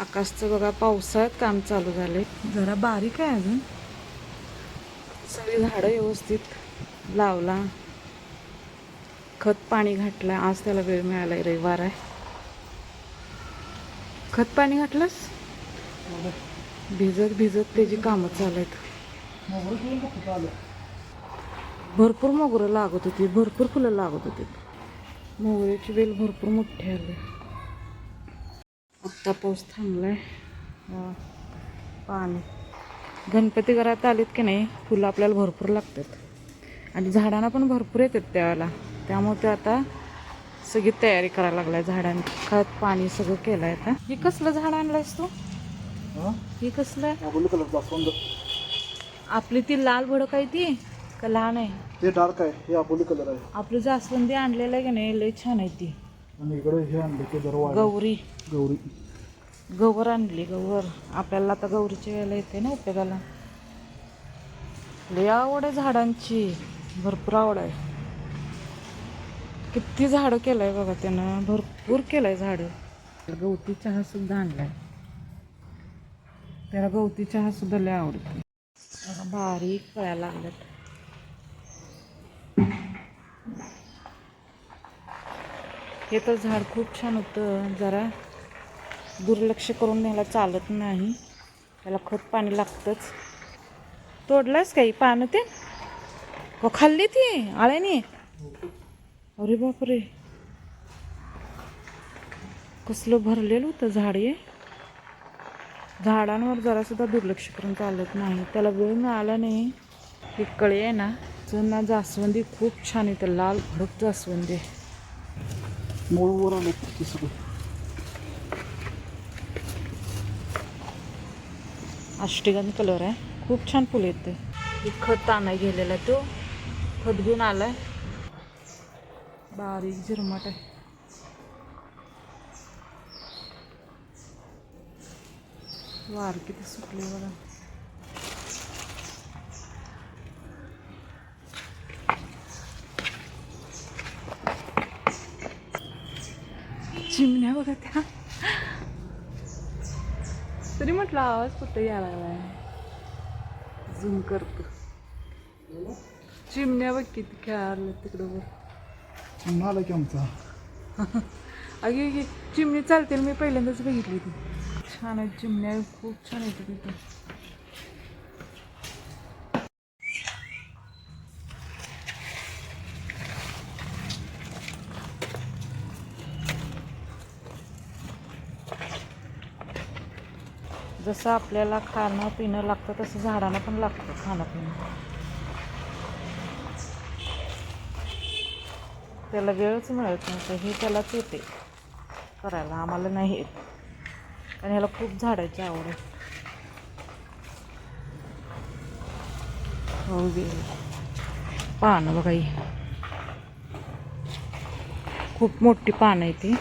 आकाशचं बघा पावसाळ्यात काम चालू झालंय. जरा बारीक आहे अजून. सगळी झाडं व्यवस्थित लावला. खत पाणी घातलं. आज त्याला वेळ मिळालाय रविवार आहे. खत पाणी घातलंस? भिजत भिजत त्याची कामं चालू आहेत भरपूर मोगरं लागत होती. भरपूर फुलं लागत होती. मोगऱ्याची वेल भरपूर मोठी आली. आत्ता पाऊस थांबलाय. पाणी. गणपती घरात आलेत की नाही फुलं आपल्याला भरपूर लागतात. आणि झाडांना पण भरपूर येतात त्यावेळेला त्यामुळे ते आता सगळी तयारी करायला लागलाय झाडांनी. खत पाणी सगळं केलं आहे आता. हे कसलं झाड आणलंयस तू? हे? कसलं? आपली ती लाल भडक आहे ती का लहान आहे? ते डार्क आहे हे आपोली कलर आहे. आपलं जास्वंदी आणलेलं आहे की नाही लय छान आहे ती. आणि इकडे हे आणले ते वाढ गौरी. गौरी. गवर आणली गवर आपल्याला आता गौरीच्या वेळेला येते ना उपयोगाला. लय आवड आहे झाडांची. भरपूर आवड आहे. किती झाडं केलंय बघा त्यानं. भरपूर केलंय झाडं. गवती चहा सुद्धा आणलाय. त्याला गवती चहा सुद्धा लय आवडतो. बारीक कळ्या लागल्यात. हे तर झाड खूप छान होतं. जरा दुर्लक्ष करून न्यायला चालत नाही. त्याला खत पाणी लागतंच. तोडलंच काही पानं ते? हो खाल्ली ती आळ्याने. अरे बापरे. कसलं भरलेलं होतं झाड हे. झाडांवर जरासुद्धा दुर्लक्ष करून चालत नाही. त्याला वेळ मिळाला नाही. हे कळे आहे ना ना जास्वंदी खूप छान येते लाल भडक जास्वंदी आहे. मूळ वर आले ते सगळं अष्टगंध कलर आहे खूप छान फुलं येते खत आणाय गेलेला तो खत घेऊन आलाय बारीक झिरमट आहे वार किती सुटले बघा चिमण्या बघा त्या. तरी म्हटलं आवाज कुठं यायला लागलाय झूम करतो. चिमण्या बघ किती खेळायला तिकडं पुन्हा आला की आमचा. अगे अगे चिमणी चालते मी पहिल्यांदाच बघितली ती. छान आहे चिमण्या खूप छान येते तिथे. जसं आपल्याला खाणं पिणं लागतं तसं झाडांना पण लागतं खाणं पिणं. त्याला वेळच मिळत नव्हतं हे त्यालाच येते करायला. आम्हाला नाही येत. कारण ह्याला खूप झाडायची आवड आहे. हो पानं बघा ही. खूप मोठी पानं आहे ती.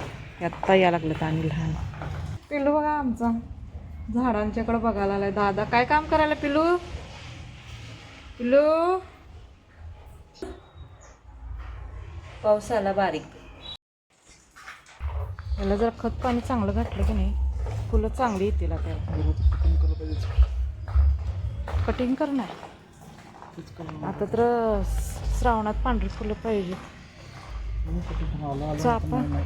आत्ता या लागलं आणि लहान. पिल्लू बघा आमचा. झाडांच्याकडे बघायला आलाय. दादा काय काम करायला पिल्लू पिल्लू पाऊस आला बारीक. याला जर खत पाणी चांगलं घातलं की नाही फुलं चांगली येतील आपल्याला जरा ते cutting करायला पाहिजे कटिंग करणार. आता तर श्रावणात पांढरी फुलं पाहिजे चापा? आता.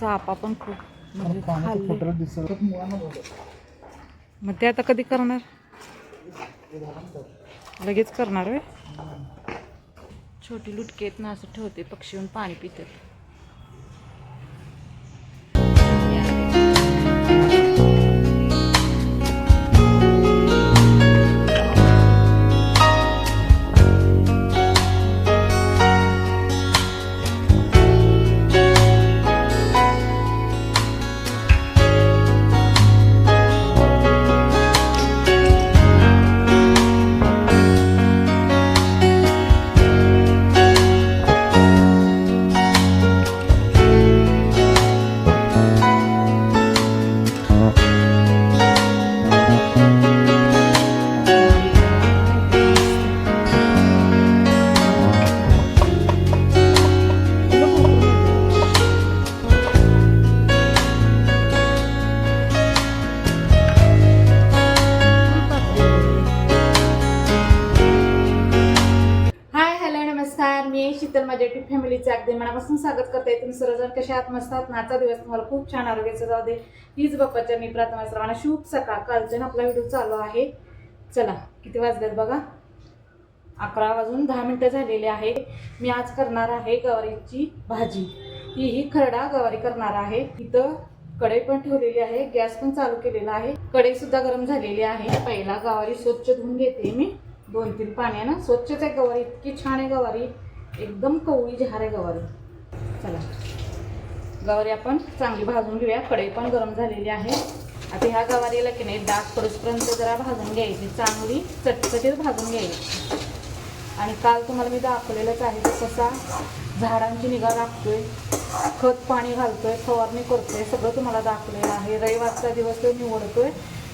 चापा पण खूप. फुटलं दिसत मुळानं झालं. मग ते आता कधी करणार? लगेच करणार वे छोटी लुटकी आहेत ना असं ठेवते पक्षी येऊन पाणी पितात. मनापासून स्वागत करते. तुम्ही सर्वजण कसे आहात? मस्त आहात? आजचा दिवस तुम्हाला खूप छान आरोग्याचा जाऊ दे. हीच बाप्पाच्या मी प्रार्थना सर्वांना शुभ सकाळ. कालच्या आपला व्हिडिओ चालू आहे चला किती वाजलेत बघा? अकरा वाजून दहा मिनटं झालेली आहे मी आज करणार आहे गवारीची भाजी. ही ही खरडा गवारी करणार आहे. इथं कढई पण ठेवलेली आहे. गॅस पण चालू केलेला आहे. कढई सुद्धा गरम झालेली आहे. पहिला गवारी स्वच्छ धुवून घेते मी. दोन तीन पाण्यानं. स्वच्छच आहे गवारी. इतकी छान आहे गवारी. एकदम कवळी जहार आहे गवारी. चला. गवारी आपण चांगली भाजून घेऊया. कढई पण गरम झालेली आहे. आता ह्या गवारीला की नाही डाग पडूसपर्यंत जरा भाजून घ्यायची. चांगली चटचटीत भाजून घ्यायची. आणि काल तुम्हाला मी दाखवलेलंच आहे की कसा झाडांची निगा राखतोय खत पाणी घालतोय फवारणी करतोय सगळं तुम्हाला दाखवलेलं आहे. रविवारचा दिवस तो निवडतोय.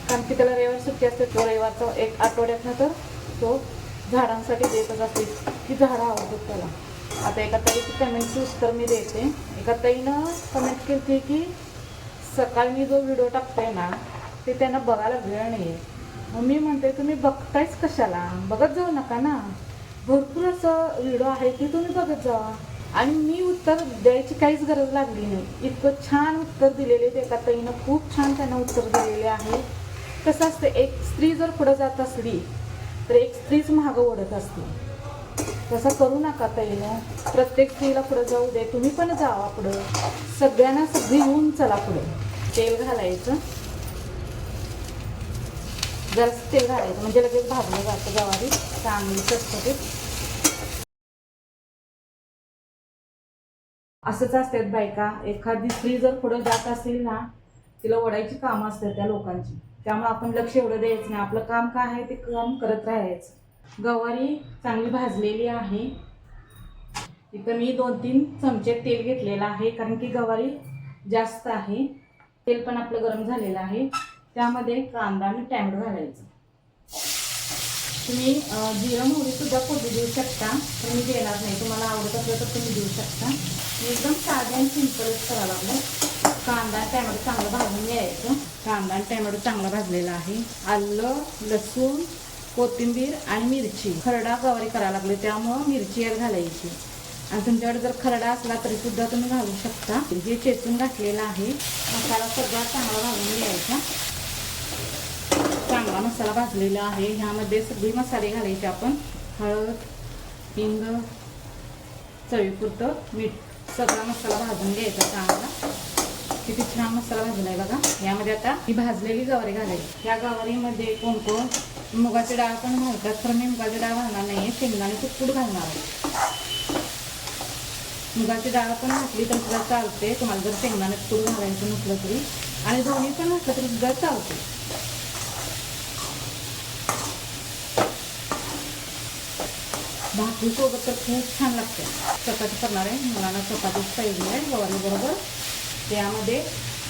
कारण की त्याला रविवार सुट्टी असते तो रविवारचा एक आठवड्यातनं तर तो झाडांसाठी देतच असते. की झाडं आवडतात त्याला. आता एका ताईची कमेंटची उत्तर मी देते. एका ताईनं कमेंट केली की सकाळी मी जो व्हिडिओ टाकतोय ना ते त्यांना बघायला वेळ नाही आहे मग मी म्हणते तुम्ही बघतायच कशाला? बघत जाऊ नका ना. भरपूर असं व्हिडिओ आहे की तुम्ही बघत जावा. आणि मी उत्तर द्यायची काहीच गरज लागली नाही. इतकं छान उत्तर दिलेले ते एका ताईनं. खूप छान त्यांना उत्तर दिलेले आहे. कसं असतं एक स्त्री जर पुढं जात असली तर एक स्त्रीच मागं ओढत असते. तसं करू नका ताईनं हो. प्रत्येक स्त्रीला पुढं जाऊ दे. तुम्ही पण जावा पुढं. सगळ्यांना सगळी होऊन चला पुढे. तेल घालायचं. जरा तेल घालायचं. म्हणजे लगेच भाजलं जातं गवारी. चांगली चटचटीत असंच असतात बायका. एखादी स्त्री जर पुढं जात असेल ना तिला ओढायची कामं असतात त्या लोकांची. त्यामुळे आपण लक्ष एवढं द्यायचं नाही. आपलं काम काय आहे ते काम करत राहायचं. गवारी चांगली भाजलेली आहे. इथं मी दोन तीन चमचे तेल घेतलेलं आहे कारण की गवारी जास्त आहे. तेल पण आपलं गरम झालेलं आहे. त्यामध्ये कांदा आणि टॅमॅटो घालायचं. तुम्ही जिरं मोहरी सुद्धा देऊ शकता पण मी देणार नाही. तुम्हाला आवडत असलं तर तुम्ही देऊ शकता. मी एकदम साधे आणि सिंपलच करावं लागलं. कांदा आणि टॅमॅटो चांगलं भाजून घ्यायचं. कांदा आणि टॅमॅटो चांगला भाजलेला आहे. आलं लसूण कोथिंबीर आणि मिरची. खरडा गवारी करायला लागली त्यामुळं मिरची यात घालायची. आणि तुमच्याकडे जर खरडा असला तरी सुद्धा तुम्ही घालू शकता. जे चेचून घातलेला आहे मसाला सगळा चांगला घालून घ्यायचा. चांगला मसाला भाजलेला आहे. ह्यामध्ये सगळे मसाले घालायचे आपण. हळद हिंग चवीपुरतं मीठ सगळा मसाला भाजून घ्यायचा चांगला. किती छान मसाला भाजला आहे बघा. यामध्ये आता ही भाजलेली गवारी घालायची. या गवारीमध्ये कोणकोण मुगाची डाळ पण घालतात तर मी मुगाची डाळ घालणार नाही शेंगदाणे कूट घालणार आहे. मुगाची डाळ पण घातली तर सुद्धा चालते तुम्हाला जर शेंगदाणे कूट घालायचं नसलं तरी. आणि दोन्ही पण घातलं तरी सुद्धा चालते भाकरी सोबत तर खूप छान लागते. चपाती करणार आहे मुलांना चपातीच पाहिजे आहे गवारी बरोबर. त्यामध्ये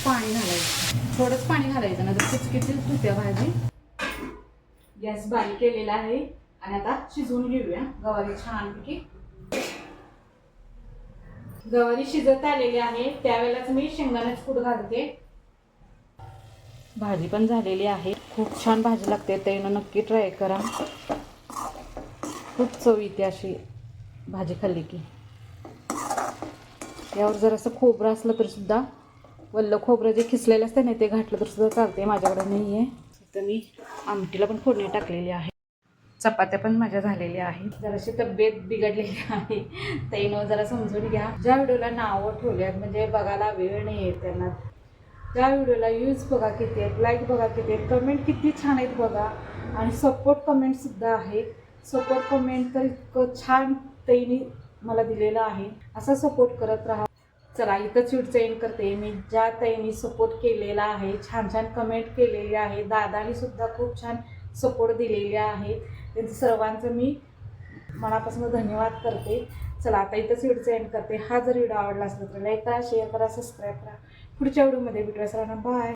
पाणी घालायचं. थोडंच पाणी घालायचं ना तर किचकिचीच धुत्या भाजी. गॅस बारीक केलेला आहे. आणि आता शिजवून घेऊया. गवारी छानपैकी. गवारी शिजत आलेली आहे. त्यावेळेलाच मी शेंगदाण्याच कूट घालते. भाजी पण झालेली आहे. खूप छान भाजी लागते. त्यानं नक्की ट्राय करा. खूप चव येते अशी भाजी खाल्ली की. यावर जर असं खोबरं असलं तरीसुद्धा सुद्धा वल्ल खोबरं जे खिसलेलं असतं ना ते घातलं तर सुद्धा चालते माझ्याकडे नाही आहे तर मी आमटीला पण फोडणी टाकलेली आहे. चपात्या पण माझ्या झालेल्या आहेत. जराशी तब्येत बिघडलेली आहे. ताईनं जरा समजून घ्या. ज्या व्हिडिओला नावं ठेवल्यात म्हणजे बघायला वेळ नाही आहे त्यांना. त्या व्हिडिओला यूज बघा किती आहेत लाईक बघा किती आहेत कमेंट किती छान आहेत बघा. आणि सपोर्ट कमेंटसुद्धा आहे सपोर्ट कमेंट तर इतकं छान ताईने मला दिलेलं आहे. असा सपोर्ट करत राहा. चला इथंच व्हिडिओ एंड करते. मी ज्या ताईंनी सपोर्ट केलेला आहे छान छान कमेंट केलेली आहे. दादानी सुद्धा खूप छान सपोर्ट दिलेले आहे. त्यांचं सर्वांचं मी मनापासून धन्यवाद करते. चला आता इथंच व्हिडिओचं एंड करते. हा जर व्हिडिओ आवडला असेल तर लाईक करा शेअर करा सबस्क्राईब करा. पुढच्या व्हिडिओमध्ये भेटूया. सर्वांना बाय